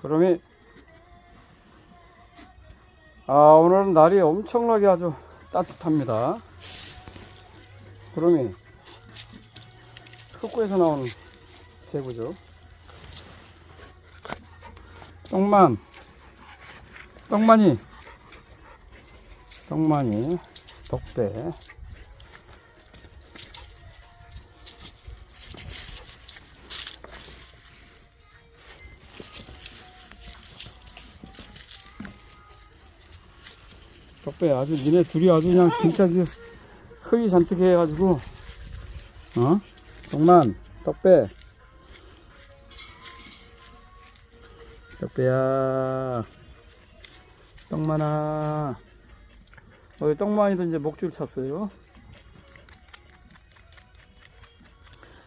그러면 아 오늘은 날이 엄청나게 아주 따뜻합니다. 그러면 흑구에서 나오는 제구죠. 떡만 떡만이 떡만이 덕배 덕배 아주 니네 둘이 아주 그냥 진짜 그 흙이 잔뜩 해가지고 어? 정만 덕배. 덕배야. 떡만아. 우리 떡만이도 이제 목줄 쳤어요.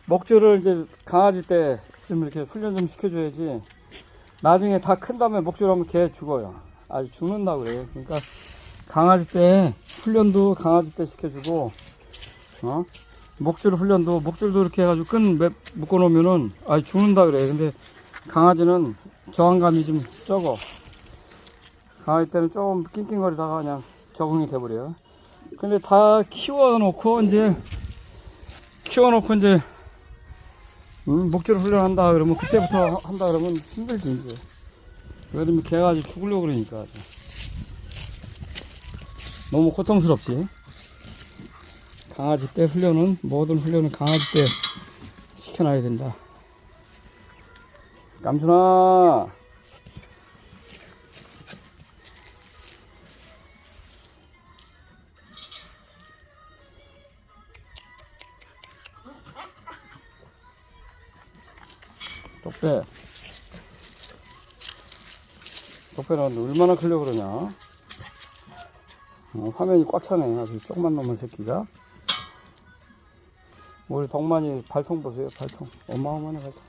목줄을 이제 강아지 때 좀 이렇게 훈련 좀 시켜줘야지. 나중에 다 큰 다음에 목줄 하면 걔 죽어요. 아주 죽는다 그래요. 그러니까 강아지 때 훈련도 강아지 때 시켜주고 어? 목줄 훈련도 목줄도 이렇게 해가지고 끈 매- 묶어 놓으면은 아 죽는다 그래 근데 강아지는 저항감이 좀 적어. 강아지 때는 조금 낑낑거리다가 그냥 적응이 돼버려요. 근데 다 키워놓고 이제 키워놓고 이제 음, 목줄 훈련한다 그러면 그때부터 한다 그러면 힘들지 이제. 왜냐면 걔가 아주 죽으려고 그러니까 아주. 너무 고통스럽지. 강아지 때 훈련은 모든 훈련은 강아지 때 시켜놔야 된다. 깜순아. 똑배. 똑배는 얼마나 크려고 그러냐. 어, 화면이 꽉 차네. 아주 조그만 놈의 새끼가. 우리 덕만이 발통 보세요. 발통. 어마어마한 발통.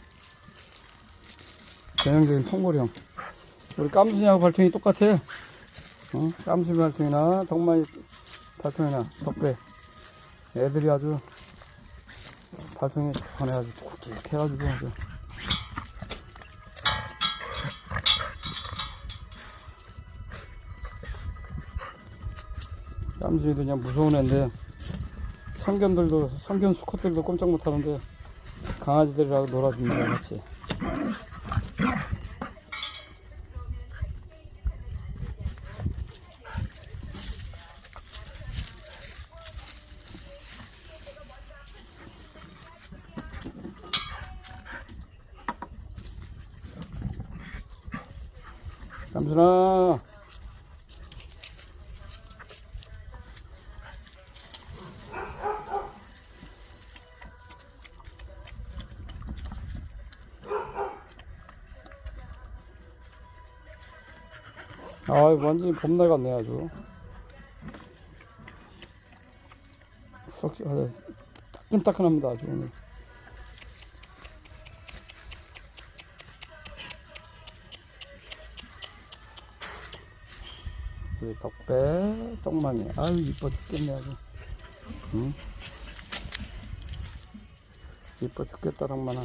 전형적인 통골형. 우리 깜순이하고 발통이 똑같아. 어? 깜순이 발통이나 덕만이 발통이나 덕배. 애들이 아주 발통이 전에 아주 굵직해가지고 아주. 깜순이도 그냥 무서운 애인데 성견들도 성견 수컷들도 꼼짝 못하는데 강아지들이라고 놀아줍니다 같이. 깜순아 아 완전히 봄날 같네 아주. 썩 아주 따끈따끈합니다 아주 오늘. 우리 덕배 똥망이. 아유 이뻐 죽겠네 아주. 응? 이뻐 죽겠다 덕만아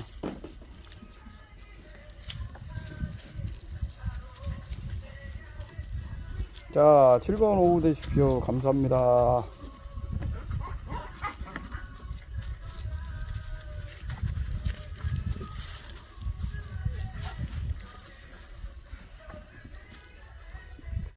자, 즐거운 오후 되십시오. 감사합니다.